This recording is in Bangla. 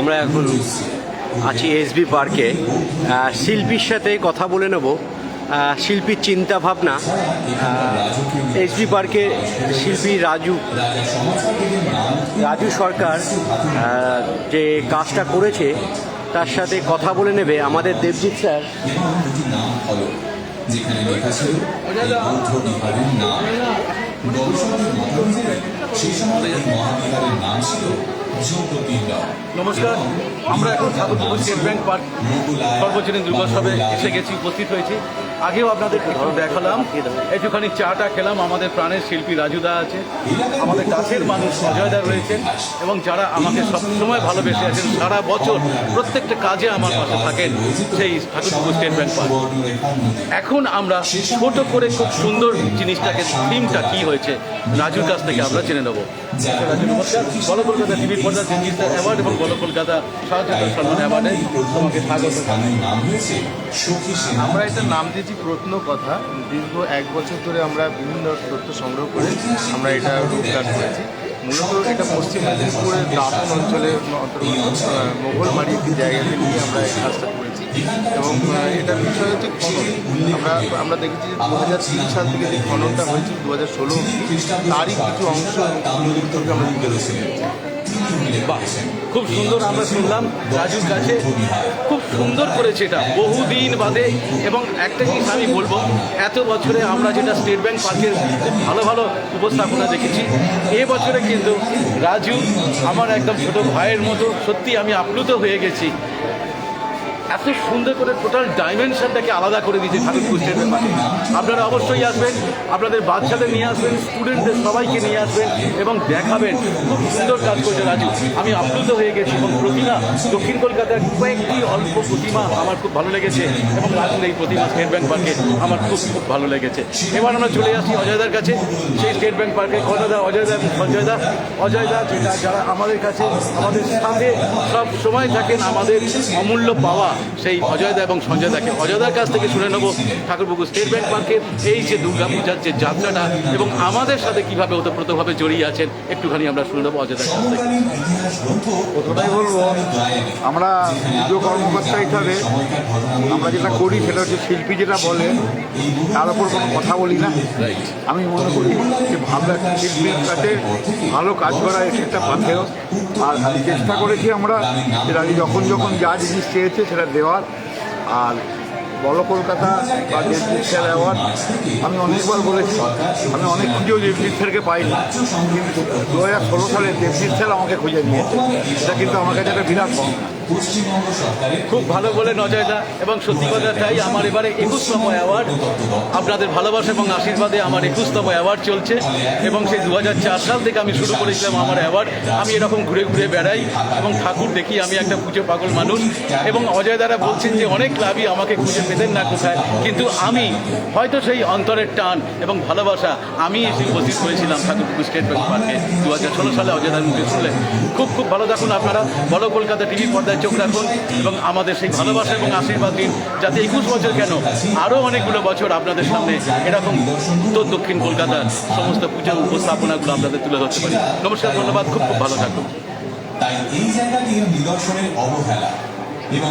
আমরা এখন আছি এসবি পার্কে শিল্পীর সাথে কথা বলে নেব। শিল্পীর চিন্তা ভাবনা। এসবি পার্কে শিল্পী রাজু। রাজু সরকার যে কাজটা করেছে, তার সাথে কথা বলে নেবে আমাদের দেবজিৎ স্যার। যেখানে লেখা ছিল এই বৌদ্ধ বিহারের নাম গবেষকদের মত অনুযায়ী সেই সময় এই মহাবিহারের নাম ছিল নমস্কার আমরা এখন স্টেট ব্যাংক পার্ক সর্বজনীন দুর্গোৎসবে এসে গেছি উপস্থিত হয়েছি। আগেও আপনাদের একটু দেখালাম। একটুখানি চাটা খেলাম, আমাদের প্রাণের শিল্পী রাজুদা আছে, আমাদের কাছের মানুষ অজয়দা রয়েছেন, এবং যারা আমাকে সবসময় ভালোবেসে আছেন, সারা বছর প্রত্যেকটা কাজে আমার পাশে থাকেন সেই ঠাকুরপুকুর স্টেট ব্যাংক পার্ক এখন আমরা ছোট করে খুব সুন্দর জিনিসটাকে থিমটা কি হয়েছে, রাজুর কাছ থেকে আমরা জেনে নেব। রাজু কলকাতা টিভির পর্দা জিনিসটা অ্যাওয়ার্ড এবং কলকাতা সম্মান অ্যাওয়ার্ডে তোমাকে স্বাগত। আমরা এটা নাম দিয়েছি প্রত্ন কথা। দীর্ঘ এক বছর ধরে আমরা বিভিন্ন তথ্য সংগ্রহ করে আমরা এটা রূপদান করেছি। মূলত এটা পশ্চিম মেদিনীপুরের দাসন অঞ্চলে অন্তর্গত আহ, মোগল বাড়ি একটি জায়গাতে নিয়ে আমরা এই কাজটা করেছি। এবং এটা এটার বিষয় হচ্ছে খনন আমরা আমরা দেখেছি যে দু হাজার তিন সাল থেকে যে খননটা হয়েছে দু হাজার ষোলো তারই কিছু অংশ আমরা বাহ খুব সুন্দর আমরা শুনলাম রাজুর কাছে। খুব সুন্দর করেছে এটা, বহুদিন বাদে। এবং একটা জিনিস আমি বলব, এত বছরে আমরা যেটা স্টেট ব্যাংক পার্কের ভালো ভালো উপস্থাপনা দেখেছি, এ বছরে কিন্তু রাজু আমার একদম ছোটো ভাইয়ের মতো, সত্যি আমি আপ্লুত হয়ে গেছি। এত সুন্দর করে টোটাল ডাইমেনশনটাকে আলাদা করে দিয়েছে ঠাকুরপুর ব্যাংক পার্কে আপনারা অবশ্যই আসবেন, আপনাদের বাচ্চাদের নিয়ে আসবেন স্টুডেন্টদের সবাইকে নিয়ে আসবেন এবং দেখাবেন খুব সুন্দর কাজ করছে রাজু। আমি আপ্লুত হয়ে গেছি এবং প্রতিমা, দক্ষিণ কলকাতার কয়েকটি অল্প প্রতিমা আমার খুব ভালো লেগেছে এবং রাজুর এই প্রতিমা স্টেট ব্যাংক পার্কে আমার খুব খুব ভালো লেগেছে। এবার আমরা চলে আসি অজয়দার কাছে, সেই স্টেট ব্যাংক পার্কে কর্ণদা অজয়দা সঞ্জয়দা অজয়দা, যেটা যারা আমাদের কাছে, আমাদের সাথে সব সময় থাকেন, আমাদের অমূল্য পাওয়া সেই অজয়দা এবং সঞ্জয়দাকে অজয়দার কাছ থেকে শুনে নেব। ঠাকুরপুকুর স্টেট ব্যাংক পার্কের এই যে দুর্গাপূজার যে যাত্রাটা এবং আমাদের সাথে কীভাবে ওতপ্রোতভাবে জড়িয়ে আছেন একটুখানি আমরা শুনে নেব অজয়দার কাছ থেকে। বলব আমরা পুজো কর্মকর্তা হিসাবে আমরা যেটা করি সেটা হচ্ছে শিল্পী যেটা বলে তার উপর কোনো কথা বলি না। আমি মনে করি যে একটা শিল্পীর কাছে ভালো কাজ করা সেটা পাথেয়। আর চেষ্টা করেছি আমরা যখন যখন যা জিনিস চেয়েছে সেটা দেওয়ার আর বড় কলকাতা বা দেবজিৎ স্যার অ্যাওয়ার্ড আমি অনেকবার বলেছি। আমি অনেক খুঁজেও দেবজিৎ স্যারকে পাইনি। কিন্তু দু হাজার ষোলো সালে দেবজিৎ স্যার আমাকে খুঁজে নিয়েছে। এটা কিন্তু আমার কাছে একটা বিরাট খুব ভালো বলেন অজয়দা এবং সত্যি কথা তাই আমার এবারে একুশতম অ্যাওয়ার্ড। আপনাদের ভালোবাসা এবং আশীর্বাদে আমার একুশতম অ্যাওয়ার্ড চলছে। এবং সেই দু হাজার চার সাল থেকে আমি শুরু করেছিলাম আমার অ্যাওয়ার্ড। আমি এরকম ঘুরে ঘুরে বেড়াই এবং ঠাকুর দেখি, আমি একটা পুজো পাগল মানুষ। এবং অজয় দ্বারা বলছেন যে অনেক ক্লাবই আমাকে খুঁজে পেতেন না কোথায়? কিন্তু আমি, হয়তো সেই অন্তরের টান এবং ভালোবাসা আমি এসে উপস্থিত হয়েছিলাম ঠাকুরপুকুর স্টেট ব্যাংক পার্কে। দু হাজার ষোলো সালে অজয়দার মুখে শুনলে খুব খুব ভালো থাকুন আপনারা। বড় কলকাতা টিভি পর্দায় চোখ রাখুন এবং আমাদের সেই ভালোবাসা এবং আশীর্বাদ দিন, যাতে একুশ বছর কেন আরও অনেকগুলো বছর আপনাদের সামনে এরকম উত্তর দক্ষিণ কলকাতার সমস্ত পুজোর উপস্থাপনাগুলো আপনাদের তুলে ধরতে পারি। নমস্কার, ধন্যবাদ। খুব খুব ভালো থাকুন। তাই এই জায়গাটির নিদর্শনের অবহেলা এবং